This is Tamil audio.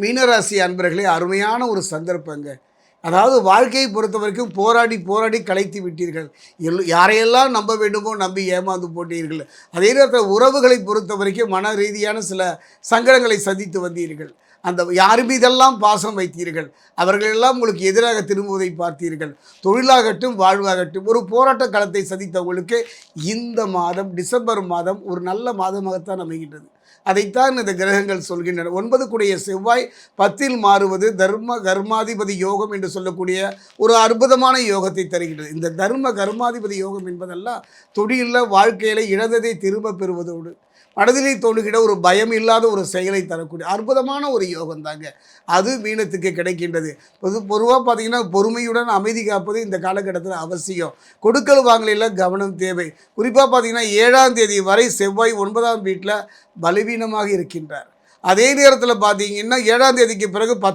மீனராசி அன்பர்களே அருமையான ஒரு சந்தர்ப்பங்க. அதாவது வாழ்க்கையை பொறுத்த வரைக்கும் போராடி போராடி கலைத்து விட்டீர்கள். எல் யாரையெல்லாம் நம்ப வேண்டுமோ நம்பி ஏமாந்து போட்டீர்கள். அதே நேரத்தில் உறவுகளை பொறுத்த வரைக்கும் மன ரீதியான சில சங்கடங்களை சந்தித்து வந்தீர்கள். அந்த யார் மீதெல்லாம் பாசம் வைத்தீர்கள்? அவர்களெல்லாம் உங்களுக்கு எதிராக திரும்புவதை பார்த்தீர்கள். தொழிலாகட்டும் வாழ்வாகட்டும் ஒரு போராட்ட களத்தை சந்தித்தவங்களுக்கு இந்த மாதம் டிசம்பர் மாதம் ஒரு நல்ல மாதமாகத்தான் அமைகின்றது. அதைத்தான் இந்த கிரகங்கள் சொல்கின்றன. ஒன்பது கூடிய செவ்வாய் பத்தில் மாறுவது தர்ம கர்மாதிபதி யோகம் என்று சொல்லக்கூடிய ஒரு அற்புதமான யோகத்தை தருகின்றது. இந்த தர்ம கர்மாதிபதி யோகம் என்பதெல்லாம் தொழிலில் வாழ்க்கையில் இழந்ததை திரும்ப பெறுவதோடு மனதிலே தோன்றுகிற ஒரு பயம் இல்லாத ஒரு செயலை தரக்கூடிய அற்புதமான ஒரு யோகம் தாங்க. அது மீனத்துக்கு கிடைக்கின்றது. பொது பொதுவாக பார்த்தீங்கன்னா பொறுமையுடன் அமைதி காப்பது இந்த காலகட்டத்தில் அவசியம். கொடுக்கல் வாங்கலில் கவனம் தேவை. குறிப்பாக பார்த்தீங்கன்னா ஏழாம் தேதி வரை செவ்வாய் ஒன்பதாம் வீட்டில் பலவீனமாக இருக்கின்றார். அதே நேரத்தில் பார்த்தீங்கன்னா ஏழாம் தேதிக்கு பிறகு